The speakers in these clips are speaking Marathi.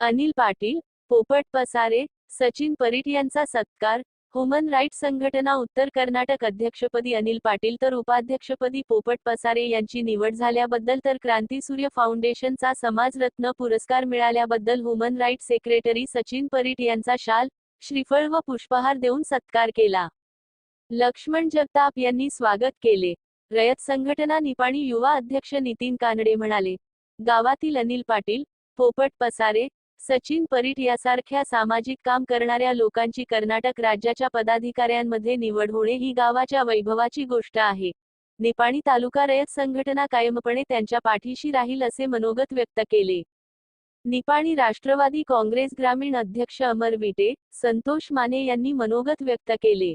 अनिल पाटील पोपट पसारे सचिन परीट यांचा सत्कार ह्युमन राईट संघटना उत्तर कर्नाटक अध्यक्षपदी अनिल पाटील तर उपाध्यक्षपदी पोपट पसारे यांची निवड झाल्याबद्दल तर क्रांतीसूर्य फाउंडेशनचा समाजरत्न पुरस्कार मिळाल्याबद्दल human right secretary Sachin Parit यांचा शाल श्रीफळ व पुष्पहार देऊन सत्कार केला. लक्ष्मण जगताप यांनी स्वागत केले. रयत संघटना निपाणी युवा अध्यक्ष नितीन कानडे म्हणाले गावातील अनिल पाटील पोपट पसारे सचिन परीट यासारख्या सामाजिक काम करणाऱ्या लोकांची कर्नाटक राज्याच्या पदाधिकाऱ्यांमध्ये निवड होणे ही गावाच्या वैभवाची गोष्ट आहे. निपाणी तालुका रयत संघटना कायमपणे त्यांच्या पाठीशी राहील असे मनोगत व्यक्त केले. निपाणी राष्ट्रवादी काँग्रेस ग्रामीण अध्यक्ष अमर विटे संतोष माने यांनी मनोगत व्यक्त केले.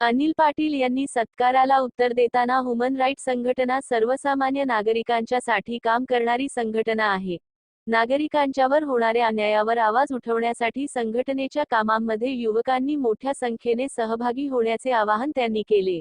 अनिल पाटील यांनी सत्काराला उत्तर देताना ह्युमन राईट संघटना सर्वसामान्य नागरिकांच्या साठी काम करणारी संघटना आहे. नागरिकांच्यावर होणाऱ्या अन्यायावर आवाज उठवण्यासाठी संघटनेच्या कामांमध्ये युवकांनी मोठ्या संख्येने सहभागी होण्याचे आवाहन त्यांनी केले.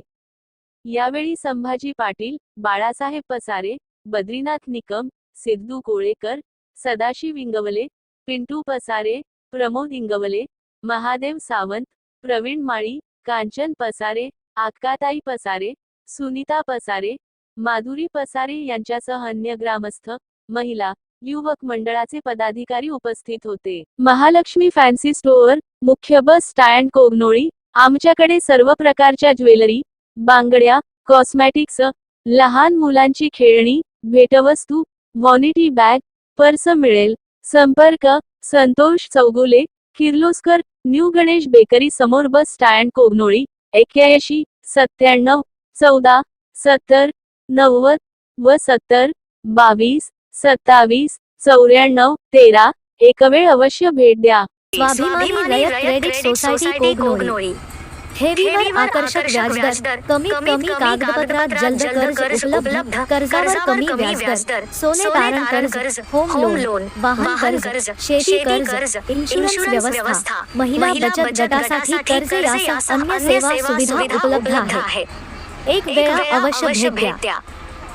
यावेळी संभाजी पाटील बाळासाहेब पसारे बद्रीनाथ निकम सिद्धू कोळेकर सदाशिव इंगवले पिंटू पसारे प्रमोद इंगवले महादेव सावंत प्रवीण माळी कांचन पसारे आक्काताई पसारे सुनीता पसारे माधुरी पसारे यांच्यासह अन्य ग्रामस्थ महिला युवक मंडळाचे पदाधिकारी उपस्थित होते. महालक्ष्मी फॅन्सी स्टोअर मुख्य बस स्टँड कोगनोळी आमच्याकडे सर्व प्रकारच्या ज्वेलरी बांगड्या कॉस्मॅटिक्स लहान मुलांची खेळणी भेटवस्तू वॉनिटी बॅग पर्स मिळेल. संपर्क संतोष चौगुले किर्लोस्कर न्यू गणेश बेकरी समोर बस स्टँड कोगनोळी एक्क्याऐंशी सत्त्याण्णव चौदा सत्तर नव्वद व सत्तर बावीस सत्तावीस चौऱ्याण्णव तेरा एक वेळ अवश्य भेट द्या. स्वाभिमानी रयत क्रेडिट सोसायटी कोगनोळी. ठेवीवर आकर्षक व्याजदर. कमीत कमी कागदपत्रात जलद कर्ज उपलब्ध. कर्जावर कमी व्याजदर. सोने तारण कर्ज होम लोन वाहन कर्ज शेती कर्ज इन्शुरन्स व्यवस्था महिला बचत गटासाठी कर्ज यासह अन्य सेवा सुविधा उपलब्ध आहेत एक वेळा अवश्य भेट द्या.